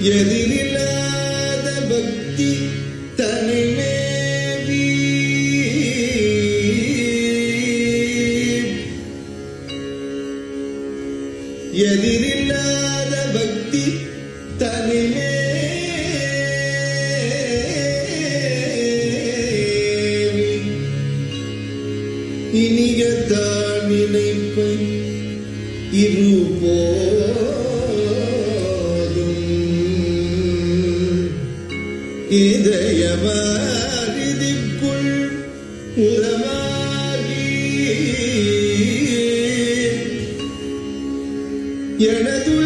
எதிரிலே Tiene tu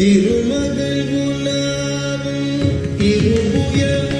திருமகள் குலாபம் இருபுயமும்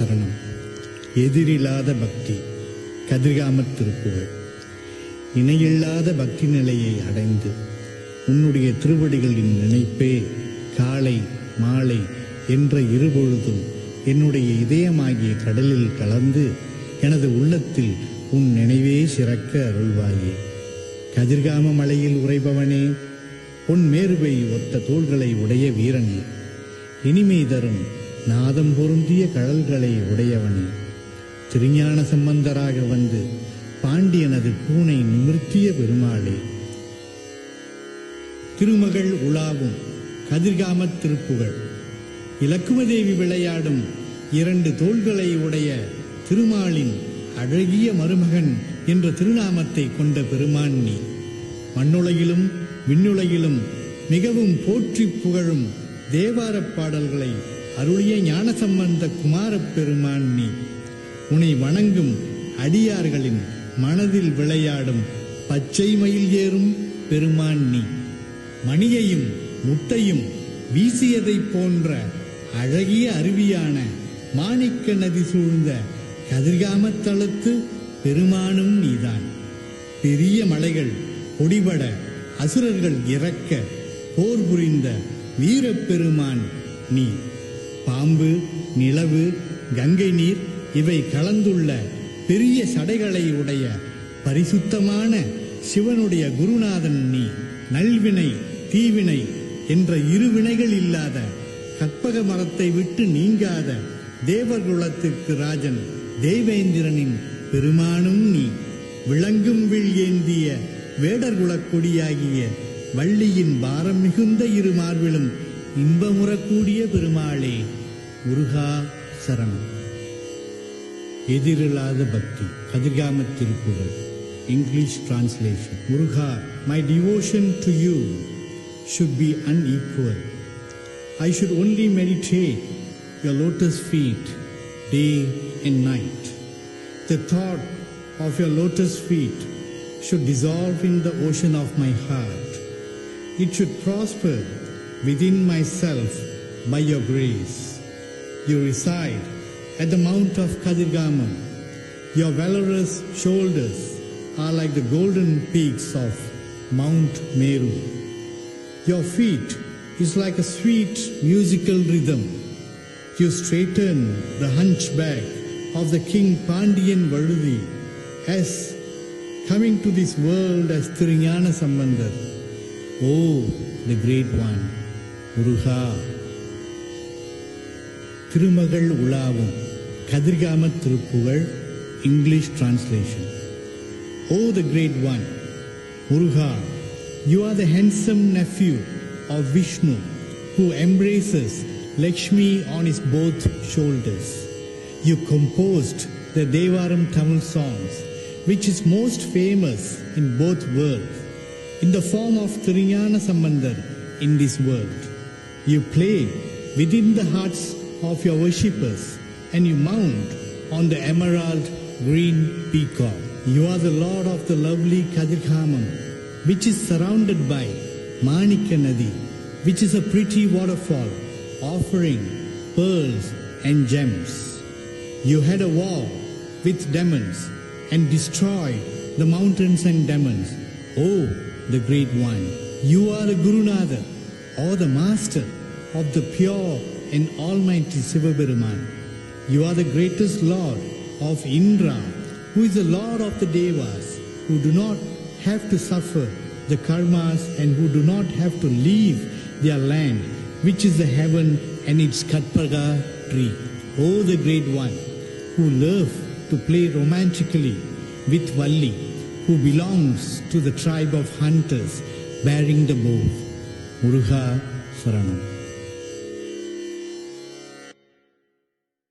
சரணம். எதிரில்லாத பக்தி கதிர்காமத் திருப்புகள் இணையில்லாத பக்தி நிலையை அடைந்து உன்னுடைய திருவடிகளின் நினைப்பே காலை மாலை என்ற இருபொழுதும் என்னுடைய இதயமாகிய கடலில் கலந்து எனது உள்ளத்தில் உன் நினைவே சிறக்க அருள்வாயே. கதிர்காம மலையில் உறைபவனே உன் மேருவை ஒத்த தோள்களை உடைய வீரனே. இனிமை தரும் நாதம் பொருந்திய கடல்களை உடையவனே. திருஞான சம்பந்தராக வந்து பாண்டியனது பூனை நிமிர்த்திய பெருமாளே. திருமகள் உலாவும் கதிர்காமத் திருப்புகழ் இலக்குமதேவி விளையாடும் இரண்டு தோள்களை உடைய திருமாலின் அழகிய மருமகன் என்ற திருநாமத்தை கொண்ட பெருமான் நீ. மண்ணுலகிலும் விண்ணுலகிலும் மிகவும் போற்றி புகழும் தேவாரப் பாடல்களை அருளிய ஞானசம்பந்த குமாரப் பெருமான் நீ. உனை வணங்கும் அடியார்களின் மனதில் விளையாடும் பச்சை மயில் ஏறும் பெருமான் நீ. மணியையும் முட்டையும் வீசியதைப் போன்ற அழகிய அருவியான மாணிக்க நதி சூழ்ந்த கதிர்காமத்தளத்து பெருமானும் நீதான். பெரிய மலைகள் பொடிபட அசுரர்கள் இறக்க போர் புரிந்த வீரப்பெருமான் நீ. பாம்பு நிலவு கங்கை நீர் இவை கலந்துள்ள பெரிய சடைகளை உடைய பரிசுத்தமான சிவனுடைய குருநாதன் நீ நல்வினை தீவினை என்ற இரு வினைகள் இல்லாத கற்பக மரத்தை விட்டு நீங்காத தேவகுலத்திற்கு ராஜன் தேவேந்திரனின் பெருமானும் நீ. விளங்கும் வில் ஏந்திய வேடர்குலக் கொடியாகிய வள்ளியின் பாரம் மிகுந்த இரு மார்பிலும் இன்பமுறக்கூடிய பெருமாளே. முருகா சரணம் எதிரில்லாத பக்தி கதிர்காம Thiruppugazh English translation Muruga my devotion to you should be unequal. I should only meditate your lotus feet day and night. The thought of your lotus feet should dissolve in the ocean of my heart. It should prosper within myself by your grace. You reside at the mount of Kadirgamam. Your valorous shoulders are like the golden peaks of Mount Meru. Your feet is like a sweet musical rhythm. You straighten the hunchback of the King Pandian Varuvi as coming to this world as Thirinyana Sambandar. Oh, the great one, Muruga. திருமகள் உலாவும் கதிர்காம Thiruppugazh English translation O the great one Muruga you are the handsome nephew of Vishnu who embraces Lakshmi on his both shoulders. You composed the Devaram Tamil songs, which is most famous in both worlds, in the form of Thirinyana Sambandar in this world. You play within the hearts of your worshippers and you mount on the emerald green peacock. You are the lord of the lovely Kadirkhamam, which is surrounded by Manika Nadi, which is a pretty waterfall offering pearls and gems. You had a war with demons and destroyed the mountains and demons. Oh, the great one, you are the Gurunatha or the master of the pure and almighty Sivaberuman. You are the greatest lord of Indra, who is the lord of the Devas, who do not have to suffer the karmas and who do not have to leave their land, which is the heaven and its Katpaga tree. Oh, the great one, who love to play romantically with Valli, who belongs to the tribe of hunters bearing the bow. Muruga Saranam.